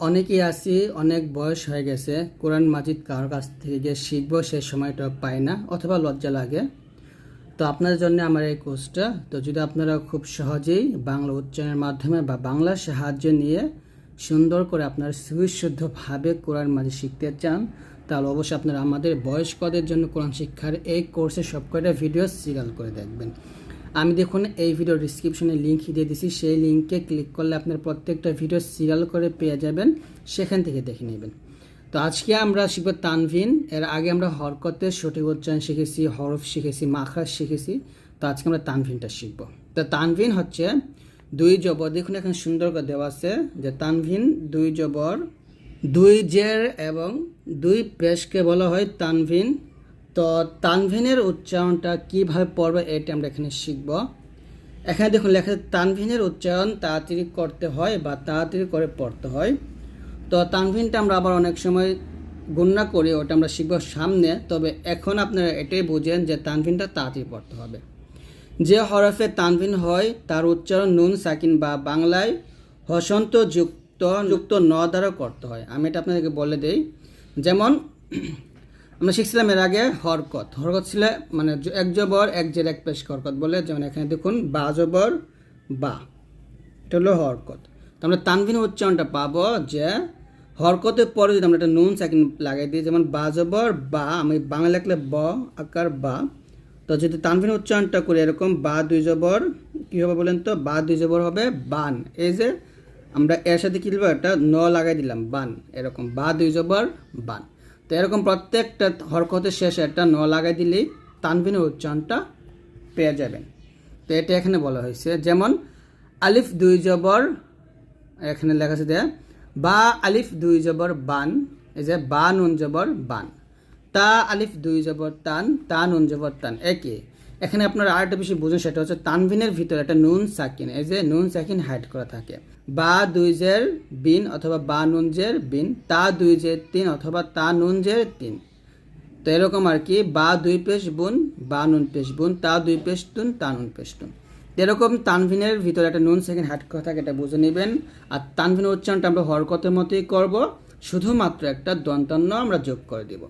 অনেকেই আছি, অনেক বয়স হয়ে গেছে, কোরআন মাজিদ কারোর কাছ থেকে যে শিখব সে সময়টা পাই না অথবা লজ্জা লাগে। তো আপনাদের জন্য আমার এই কোর্সটা। তো যদি আপনারা খুব সহজেই বাংলা উচ্চারণের মাধ্যমে বা বাংলার সাহায্য নিয়ে সুন্দর করে আপনার সুবিশুদ্ধভাবে কোরআন মাজিদ শিখতে চান, তাহলে অবশ্যই আপনারা আমাদের বয়স্কদের জন্য কোরআন শিক্ষার এই কোর্সে সবকটা ভিডিও সিরিয়াল করে দেখবেন। আমি দেখুন, এই ভিডিও ডিসক্রিপশনে লিঙ্ক দিয়ে দিছি। সেই লিঙ্কে ক্লিক করলে আপনার প্রত্যেকটা ভিডিও সিরিয়াল করে পেয়ে যাবেন। সেখান থেকে দেখে নেবেন। তো আজকে আমরা শিখব তানভিন। এর আগে আমরা হরকতের সঠিক উচ্চারণ শিখেছি, হরফ শিখেছি মাখরাজ শিখেছি। তো আজকে আমরা তানভিনটা শিখব। তো তানভিন হচ্ছে দুই জবর, দেখুন এখানে সুন্দর করে দেওয়া আছে যে তানভিন দুই জবর, দুই জের এবং দুই পেশকে বলা হয় তানভিন। তো তানভিনের উচ্চারণটা কীভাবে পড়বে এটা আমরা এখানে শিখব। এখানে দেখুন লেখা তানভিনের উচ্চারণ তাড়াতাড়ি করতে হয় বা তাড়াতাড়ি করে পড়তে হয়। তো তানভিনটা আমরা আবার অনেক সময় গুণনা করি, ওটা আমরা শিখব সামনে। তবে এখন আপনারা এটাই বুঝেন যে তানভিনটা তাড়াতাড়ি পড়তে হবে। যে হরফে তানভিন হয়, তার উচ্চারণ নুন, সাকিন বা বাংলায় হসন্ত যুক্ত যুক্ত ন দ্বারা করতে হয়। আমি এটা আপনাদেরকে বলে দেই। যেমন আমরা শিখছিলাম এর আগে হরকত। হরকত ছিল মানে এক জবর, এক জের, এক পেশ হরকত বলে যেমন এখানে দেখুন, বা জবর, বা। এটা হলো হরকত। তো আমরা তানভিন উচ্চারণটা পাবো যে হরকতের পরে যদি আমরা একটা নুন সাকিন লাগাই দিই, যেমন বা জবর, বা, আমি বাংলা লিখলে ব, আকার বা। তো যদি তানভিন উচ্চারণটা করি এরকম, বা দুই জবর, কী হবে বলেন তো? বা দুই জবর হবে বান। এই যে আমরা এর সাথে কী লিখব? একটা ন লাগাই দিলাম, বান। এরকম, বা দুই জবর, বান। তো এরকম প্রত্যেকটা হরকতের শেষে একটা ন লাগাই দিলেই তানভিনের উচ্চারণটা পেয়ে যাবেন। তো এটা এখানে বলা হয়েছে। যেমন, আলিফ দুই জবর, এখানে লেখা আছে যে, বা আলিফ দুই জবর বান, এই যে বা নুন জবর বান, তা আলিফ দুই জবর তান, তা নুন জবর তান একই এখানে আপনারা আরেকটা বেশি বুঝুন, সেটা হচ্ছে তানভিনের ভিতরে একটা নুন সাকিন, এই যে নুন সাকিন হাইড করা থাকে। বা দুই জের বিন অথবা বা নুন জের বিন, তা দুই জের তিন অথবা তা নুন জের তিন। তো এরকম আর কি, বা দুই পেশ বুন, বা নুন পেশ বুন, তা দুই পেশ তুন, তা নুন পেশ তুন। এরকম তানভিনের ভিতরে একটা নুন সেকেন্ড হাট কথা এটা বুঝে নেবেন। আর তানভিনের উচ্চারণটা আমরা হরকতের মতোই করব, শুধুমাত্র একটা দন্তান্ন আমরা যোগ করে দেব।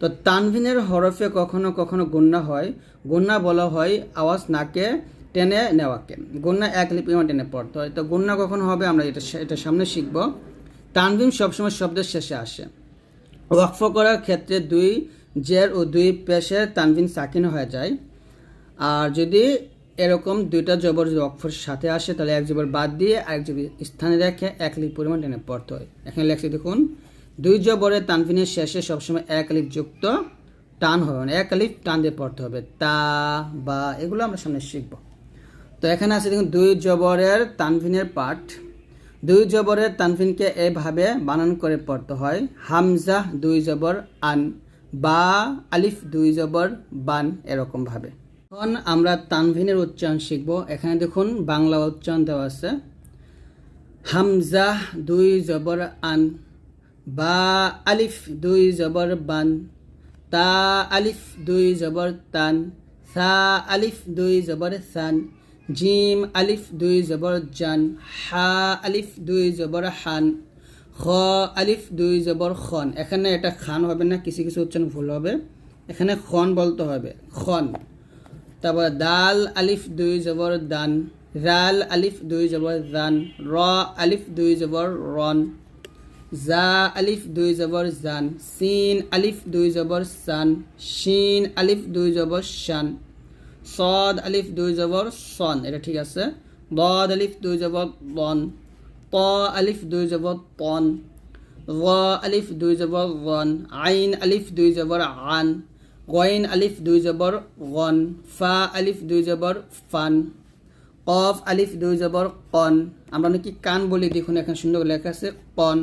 তো তানভিনের হরফে কখনো কখনো গুন্না হয়। গুন্না বলা হয় আওয়াজ নাকে টেনে নেওয়াকে। গুন্না এক লিপিমান টেনে পড়তে হয় তো গুন্না কখন হবে আমরা এটা এটা সামনে শিখব। তানভিন সবসময় শব্দের শেষে আসে। ওয়াকফ করার ক্ষেত্রে দুই জের ও দুই পেশের তানভিন সাকিন হয়ে যায়। আর যদি এরকম দুইটা জবর অক্ষর সাথে আসে, তাহলে এক জবর বাদ দিয়ে আরেক জবর স্থানে রেখে এক লিপ পরিমাণ টেনে পড়তে হয়। এখানে লেখছি দেখুন দুই জবরের তানভিনের শেষে সবসময় এক লিপ যুক্ত টান হবে মানে এক লিপ টান দিয়ে পড়তে হবে। তা, বা, এগুলো আমরা সামনে শিখব। তো এখানে আছে দেখুন, দুই জবরের তানভিনের পাঠ। দুই জবরের তানফিনকে এভাবে বানান করে পড়তে হয়। হামজা দুই জবর, আন, বা, আলিফ দুই জবর, বান এরকম ভাবে। এখন আমরা তানভিনের উচ্চারণ শিখব। এখানে দেখুন, বাংলা উচ্চারণ দেওয়া আছে। হামজা দুই জবর, আন বা আলিফ দুই জবর বান, তা আলিফ দুই জবর তান, সা আলিফ দুই জবর সান, জিম আলিফ দুই জবর জান, হা আলিফ দুই জবর হান, খ আলিফ দুই জবর খন। এখানে এটা খান হবে না, কিছু কিছু উচ্চারণ ভুল হবে। এখানে খন বলতে হবে, খন। তারপর দাল আলিফ দুই জবর দান, রাল আলিফ দুই জবর দান, র আলিফ দুই জবর রন জা আলিফ দুই জবর জান সিন আলিফ দুই জবর সান শিন আলিফ দুই জবর শান সদ আলিফ দুই জবর সন এটা ঠিক আছে দদ আলিফ দুই জবর বন ত আলিফ দুই জবর তন র আলিফ দুই জবর রন আইন আলিফ দুই জবর আন গইন আলিফ দুই জবর গন ফা আলিফ দুই জবর ফান কফ আলিফ দুই জবর কন আমরা নাকি কান বলি দেখুন এখানে সুন্দর লেখা আছে কন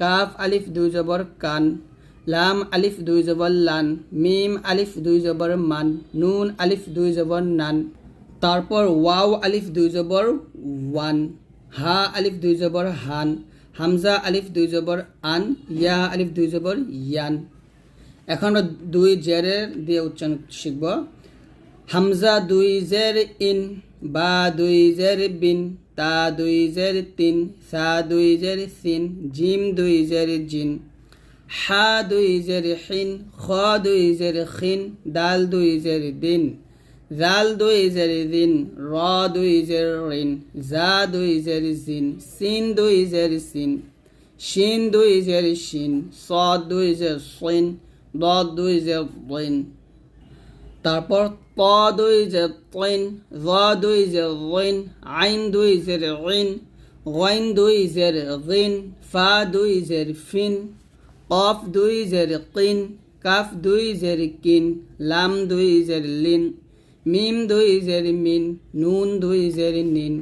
কাফ আলিফ দুই জবর কান, লাম আলিফ দুই জবর লান, মিম আলিফ দুই জবর মান, নুন আলিফ দুই জবর নান। তারপর ওয়াও আলিফ দুই জবর ওয়ান, হা আলিফ দুই জবর হান, হামজা আলিফ দুই জবর আন, ইয়া আলিফ দুই জবর ইয়ান। এখন দুই জেরের দিয়ে উচ্চারণ শিখব। হামজা দুই জের ইন, বা দুই জের বিন। তা দুই জের তিন সা দুই জের সিন জিম দুই জের জিন হা দুই জের হিন খ দুই জের খিন দাল দুই জের দিন জাল দুই জের দিন র দুই জের ঋণ জা দুই জের জিন সিন দুই জের সিন শিন দুই জের শিন স দুই জের সিন দ দুই জের দিন তারপর ত দুই যে তৈন র দুই যে রিন আইন দুই জের রিন গইন দুই জের রিন ফা দুই জের ফিন কফ দুই জের কিন কাফ দুই জের কিন লাম দুই জের লিন মিম দুই জের মিন নুন দুই জের নিন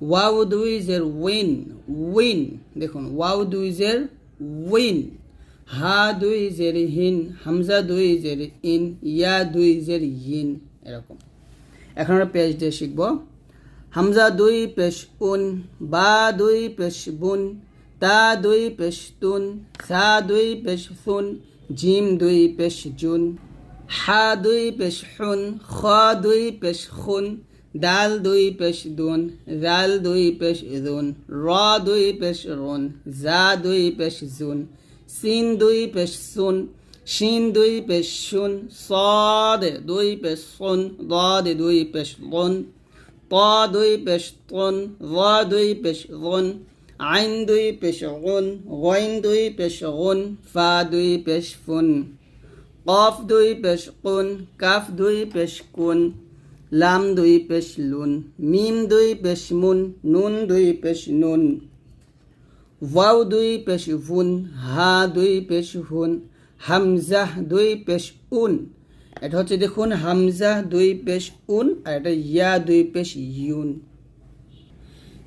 ওয়াও দুই জের উইন উইন দেখুন ওয়াও দুই জের উইন হা দুই জের হিন হামজা দুই জের ইন ইয়া দুই জের ইন এরকম এখন আমরা পেশ দিয়ে শিখব হামজা দুই পেশ উন বা দুই পেশ বুন তা দুই পেশ তুন সা দুই পেশ সুন জিম দুই পেশ জুন হা দুই পেশ হুন খ দুই পেশ খুন দাল দুই পেশ দুন জাল দুই পেশ দুন র দুই পেশ রুন জা দুই পেশ জুন সিন দুই পেশ সুন শিন দুই পেশ শুন সদ দুই পেশ সুন দদ দুই পেশ লন ত দুই পেশ তন র দুই পেশ রন আইন দুই পেশ গুন গইন দুই পেশ গুন ফা দুই পেশ ফুন কফ দুই পেশ কুন কাফ দুই পেশ কুন লাম দুই পেশ লুন মিম দুই পেশ মুন নুন দুই পেশ নুন ওয়াও দুই পেশ ভুন হা দুই পেশ হুন হামজাহ দুই পেশ উন। এটা হচ্ছে দেখুন হামজাহ দুই পেশ উন আর এটা ইয়া দুই পেশ ইউন।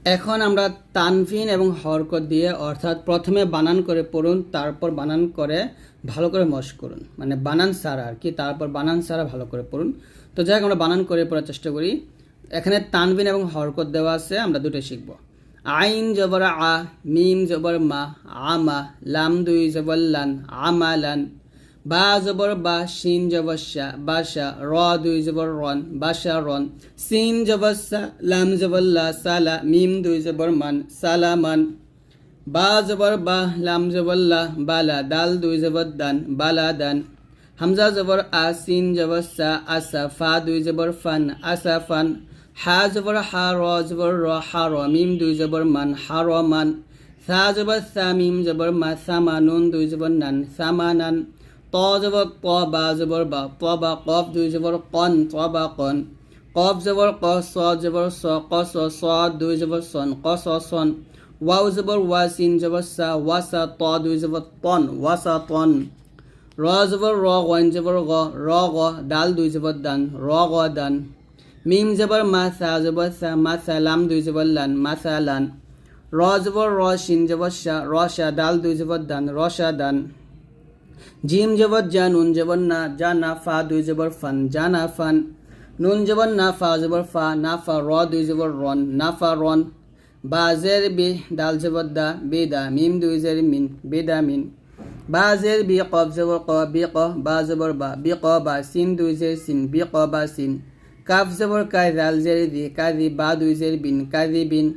এখন আমরা তানভিন এবং হরকত দিয়ে অর্থাৎ প্রথমে বানান করে পড়ুন, তারপর বানান করে ভালো করে মশ করুন। মানে বানান সারা আর কি, তারপর বানান সারা ভালো করে পড়ুন। তো যাই আমরা বানান করে পড়ার চেষ্টা করি। এখানে তানভিন এবং হরকত দেওয়া আছে, আমরা দুটোই শিখব। আইন জবর আ মিম জবর মা আমা লাম দুই জবর লান আমালান বা জবর বা শিন জবর শা বাসা র দুই জবর রন বাসা রন সিন জবর সা লাম জবর লা সালা মিম দুই জবর মান সালামান বা জবর বা লাম জবর লা বালা দাল দুই জবর দান বালা দান হামজা জবর আ সিন জবর সা আসা ফা দুই জবর ফান আসা ফান হা জবর হা, র জবর র, হা মিম দুই জবর মান, হা র মান, সা জবর সা, মিম জবর মা সামা নুন দুই জবর নান সামানান ত জবর ক, বা জবর বা ত বা কফ দুই জবর কন, ত বা কন, কফ জবর ক, স জবর স, ক স স দুই জবর সন, ক স সন, ওয়াও জবর ওয়া, সিন জবর সা, ওয়া সা, ত দুই জবর তন, ওয়া সা তন, র জবর র গন জবর গ, র গ, ডাল দুই জবর দান, র গ দান। মিম জবর মা সা জবর সা মা লাম দুই জবর লান মা সা লান। র জবর র, শিন জবর শা র শা ডাল দুই জবর দান, র শা দান। জিম জবর জা, নুন জবর না, জা না ফা দুই জবর ফান, জা না ফান। নুন জবর না, ফা জবর ফা, না ফা র দুই জবর রন, না ফা রন। বা বি দাল জবর দা, বে দা, মিম দুই জের মিন, বে দা মিন। বা জের বি কব জবর ক, বি ক, বা জবর বা, বি ক বা সিন দুই জের সিন, বি ক বা সিন। কাফ জবর কাই দাল জের দি কাদি বা দুই জের বিন কাদি বিন।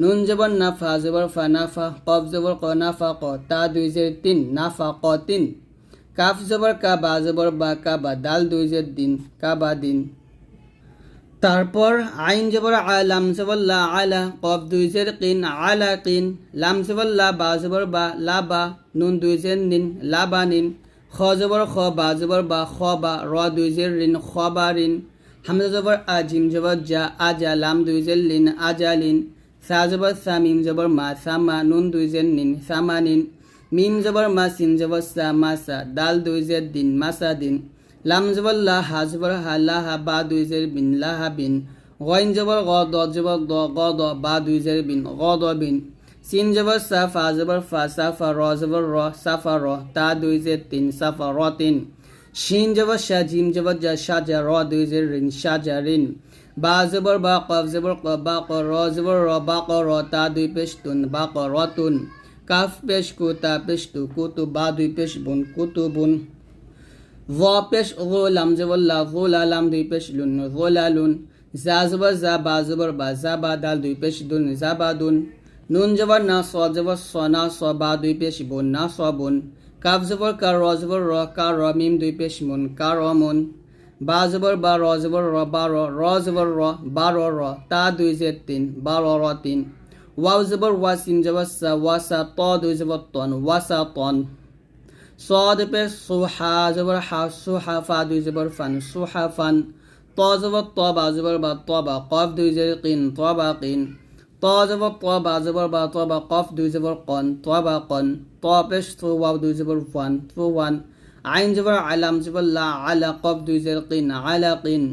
নুন জবর না ফা জবর ফা না ফা কব জবর ক না ফা ক তা দুই জের তিন না ফা ক তিন। কাফ জবর কা বা জবর বা কা বা দাল দুই জের দিন কা বা দিন। তারপর আইন জবর লাম জবর লা আলা, কফ দুই জের কিন, আলা কিন। লাম জবর লা বা জবর বা, লা বা, নুন দুই জের নিন, লা বা নিন। খ জবর খ বা জবর বা, খ বা র দুই জের রিন খ বা রিন হামজা জবর আ জিম জবর জা আজা লাম দুই জের লিন আজা লিন, সা, জবর, সা, মিম, জবর, মা সামা নুন দুই জের নিন সামা নিন, মিম, জবর, মা সিন জবর, সা মাসা দাল দুই জের দিন মাসা দিন, লাম, জবর, লা, হা, জবর, হা, লা, হা, বা, দুই জের বিন, লা, হা, বিন, গইন, জবর, গ, দ, জবর, দ, গ, দ, বা, দুই জের বিন, গ, দ, বিন, সিন, জবর, সা, ফা, জবর, ফা, সা, ফা, র, জবর, র, সা, ফা, র, তা, দুই জের তিন, সা, ফা, র, তিন শিন জবর শা, জিম জবর জা, শা জা, র দুই জের রিন শা জা রিন বা জবর, বা কফ জবর, ক, বা ক, র জবর, র, বা ক, র, তা দুই পেশ তুন, বা ক, র তুন। কাফ পেশ কু, তা পেশ তু কুতু বা দুই পেশ বুন কুতু বুন। ভ পেশ গো, লাম জবর, লা গো লা, লাম দুই পেশ লুন গো লা, লুন। জা জবর, জা, বা জবর, বা জা, বা দাল দুই পেশ দুন, জা, বা দুন। নুন জবর, না, স জবর, স, না, স, বা দুই পেশ বুন, না, স বুন। কাপ জবর কা র জবর র কা র মিম দুই পেশ মন, কা র মন। বা জবর বা র জবর র বা র র জবর র বা র র, তা দুই জের তিন, বা র র তিন। ওয়াও জবর ওয়া সিন জবর সা, ওয়া সা ত দুই জবর তন, ওয়া সা তন। صاد پر صحا زبر حا صحا فا دو زبر ফান صحا فن ত زبر طا বা زبر বা طا با قاف دو زبر قین طا با قین ত জবর ত বা জবর বা, ত বা কফ, দুই জবর কন ত বা কন ত পেশ, তো ওয়াও দুই জবর ওয়ান তো ওয়ান আইন জবর আলাম জবর লা, আলা, কফ, দুই জের কিন, আলা, কিন,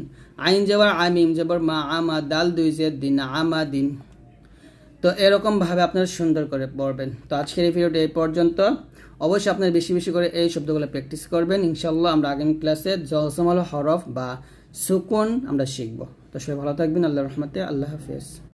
আইন জবর আমিম জবর মা, আমা, দাল, দুই জের দিন, আমা, দিন। তো এরকমভাবে আপনারা সুন্দর করে পড়বেন। তো আজকের এই ভিডিওটি এই পর্যন্ত। অবশ্যই আপনার বেশি বেশি করে এই শব্দগুলো প্র্যাকটিস করবেন। ইনশাল্লাহ আমরা আগামী ক্লাসে জহসমাল হরফ বা সুকুন আমরা শিখব। তো সবাই ভালো থাকবেন। আল্লাহ রহমতে আল্লাহ হাফিজ।